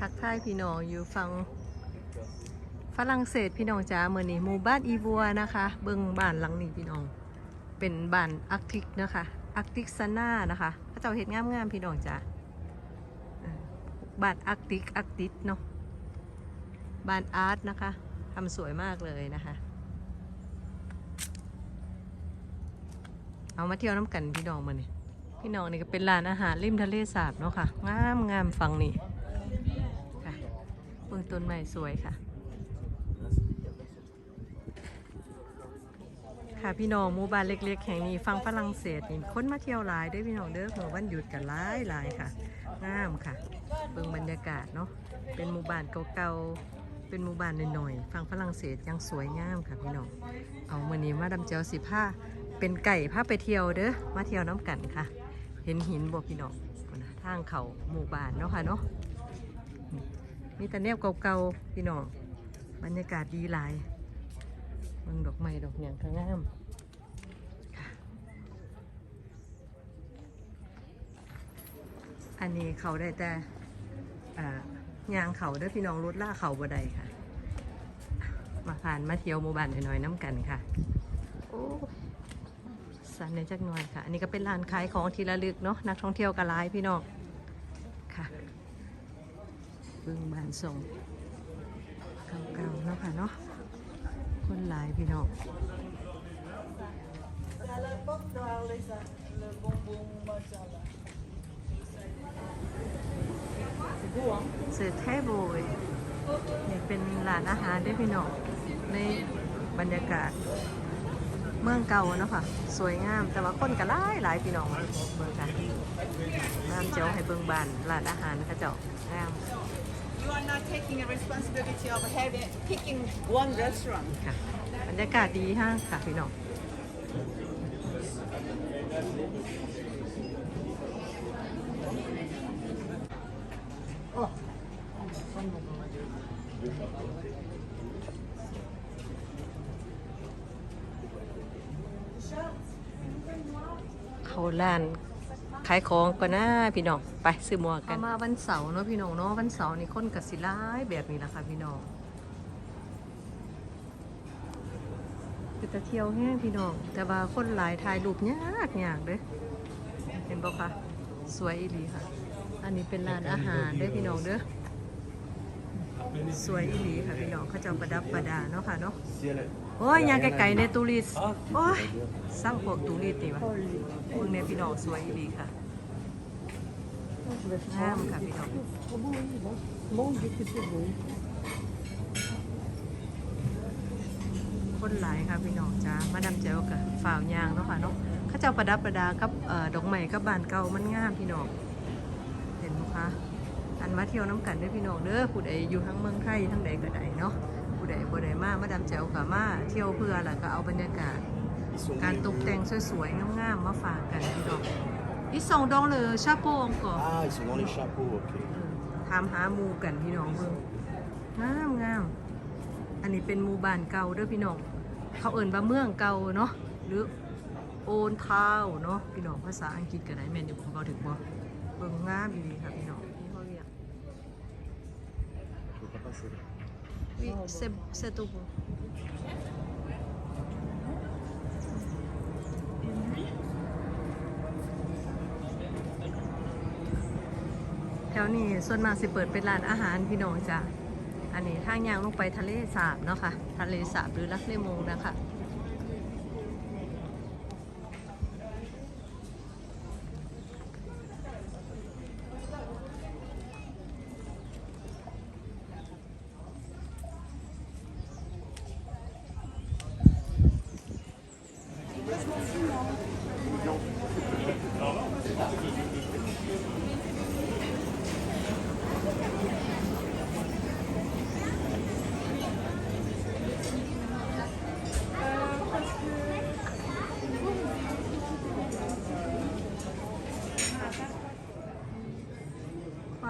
ทักทายพี่น้องอยู่ฟังฝรั่งเศสพี่น้องจ้าเมื่อนี้หมู่บ้านอีบัวนะคะ เบิ่งบ้านหลังนี้พี่น้อง เป็นบ้านอาร์กติกนะคะอาร์กติกซาน่านะคะพระเจ้าเห็ดงามๆพี่น้องจ้าบ้านอาร์กติกอาร์กติกเนาะบ้านอาร์ตนะคะทำสวยมากเลยนะคะ เอามาเที่ยวน้ำกันพี่น้องมาเนี่ยพี่น้องนี่ก็เป็นร้านอาหารริมทะเลสาบเนาะค่ะงามงามฟังนี่ อต้นใหม่สวยค่ะ ค่ะพี่น้องหมู่บ้านเล็กๆแห่งนี้ฟังฝรั่งเศสนี่คนมาเที่ยวหลายด้วยพี่น้องเด้อเมื่อวันหยุดกันหลายหลายค่ะงามค่ะเบิ่งบรรยากาศเนาะเป็นหมู่บ้านเก่าๆเป็นหมู่บ้านหน่อยๆฟังฝรั่งเศสยังสวยงามค่ะพี่น้องเอามื่อนี้มาดำเจียวสิผ้าเป็นไก่ผ้าไปเที่ยวเด้อมาเที่ยวน้ำกันค่ะ เห็นหินบ่พี่น้องทางเขาหมู่บ้านเนาะค่ะเนาะ มีแต่แนวเก่าๆพี่น้องบรรยากาศดีหลายเบิ่งดอกไม้ดอกหยังก็งามอันนี้เขาได้แต่อ่ายางเขาเด้พี่น้องรถล่าเขาบ่ได้ค่ะ มาผ่านมาเที่ยวหมู่บ้านหน่อยๆน้ำกันค่ะ โอ้สันในจักหน่อยค่ะ อันนี้ก็เป็นร้านขายของที่ระลึกเนาะนักท่องเที่ยวกระลายพี่น้องค่ะ เบึงบานส่งเก่าๆเนาะค่ะเนาะคนหลายพี่น้องเสือแท้โบยเนี่ยเป็นร้านอาหารได้พี่น้องในบรรยากาศ เมืองเก่าเนาะค่ะ สวยงาม แต่ว่าคนก็หลายหลายพี่น้องมาเมืองกันงามเจ้าให้เบิ่งบ้านร้านอาหารเขาเจ้างาม You are not taking the responsibility of having picking one restaurant. ค่ะบรรยากาศดีห้างค่ะพี่น้อง เขาร้านขายของก่อนนะพี่น้องไปซื้อหมวกกันมาวันเสาร์เนาะพี่น้องเนาะวันเสาร์นี่คนกับสิร้ายแบบนี้แหละค่ะพี่น้องคือจะเที่ยวแห้งพี่น้อง แต่ว่าคนหลายถ่ายรูปยากยากเด้เห็นบอกคะสวยอีหลีค่ะ อันนี้เป็นร้านอาหารเด้อพี่น้องเด้อสวยอีหลีค่ะพี่น้องเขาเจะประดับประดาเนาะค่ะเนาะ โอ้ยยางไก่ๆในตูริสโอ้ยสร้างพวกตูริสนี่วะพวกเนี่ยพี่น้องสวยอีหลีค่ะงามค่ะพี่น้องคนหลายค่ะพี่น้องจ้ามาดามเจลกับฝ่าวยางเนาะค่ะเนาะเข้าเจ้าประดับประดากับเอ่อดอกไม้กับบานเก่ามันงามพี่น้องเห็นไหมคะอันมาเที่ยวน้ำกันเด้อพี่น้องเด้อผู้ใดอยู่ทั้งเมืองไทยทั้งใดก็ได้เนาะผู้ ใดบ่ได้มามาดามเจลกับมาเที่ยวเพื่อแล้วก็เอาบรรยากาศ การตกแต่งสวยๆงามๆมาฝากกันพี่น้องอีสองดองเลยชาโปงก่อน Ah, ils sont dans les chapeaux, ok. ถามหาหมูกันพี่น้องเบิ่งงามงามอันนี้เป็นหมู่บ้านเก่าเด้อพี่น้อง เขาเอิ่นว่าเมืองเก่าเนาะหรือโอนทาวเนาะพี่น้องภาษาอังกฤษก็ได้แม่นอยู่ของเขาถึงบ่เบิ่งงามอีหลีค่ะพี่น้องนี่เขาเรียก Je peux pas passer là. Oui c'est c'est tout bon แถวนี้ส่วนมากสิเปิดเป็นร้านอาหารพี่น้องจ้ะ อันนี้ทางยางลงไปทะเลสาบเนาะค่ะ ทะเลสาบหรือลักเลมงนะคะ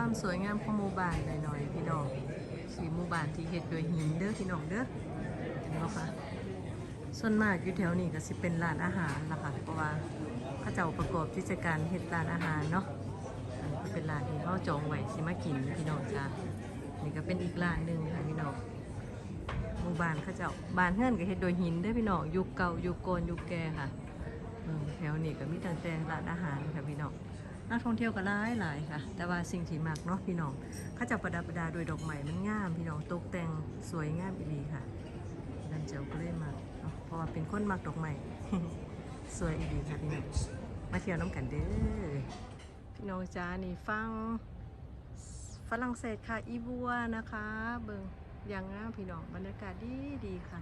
ความสวยงามของหมู่บ้านหน่อยๆพี่น้องสีหมู่บ้านที่เฮ็ดด้วยหินเด้อพี่น้องเด้อเห็นบ่คะส่วนมากอยู่แถวนี้ก็สิเป็นร้านอาหารล่ะค่ะเพราะว่าเขาเจ้าประกอบกิจการเฮ็ดร้านอาหารเนาะอันนี้ก็เป็นร้านที่เขาจองไว้สิมากินพี่น้องจ้านี่ก็เป็นอีกร้านหนึ่งค่ะพี่น้องหมู่บ้านเขาเจ้าบ้านเฮือนก็เฮ็ดโดยหินเด้อพี่น้องยุคเก่ายุคโกนยุคแก่ค่ะแถวนี้ก็มีตั้งแต่ร้านอาหารค่ะพี่น้อง นักท่องเที่ยวก็หลายหลายค่ะ แต่ว่าสิ่งที่มักเนาะพี่น้องเขาจะประดับประดาด้วยดอกไม้มันงาม พี่น้องตกแต่งสวยงามอีหลีค่ะดันเจ้าก็เลยมักเนาะเพราะว่าเป็นคนมักดอกไม้สวยอีหลีค่ะพี่น้องมาเที่ยวน้ำกันเด้อพี่น้องจ้านี่ฟังฝรั่งเศสค่ะอีบัวนะคะ เบิงอย่างงามพี่น้องบรรยากาศดีดีค่ะ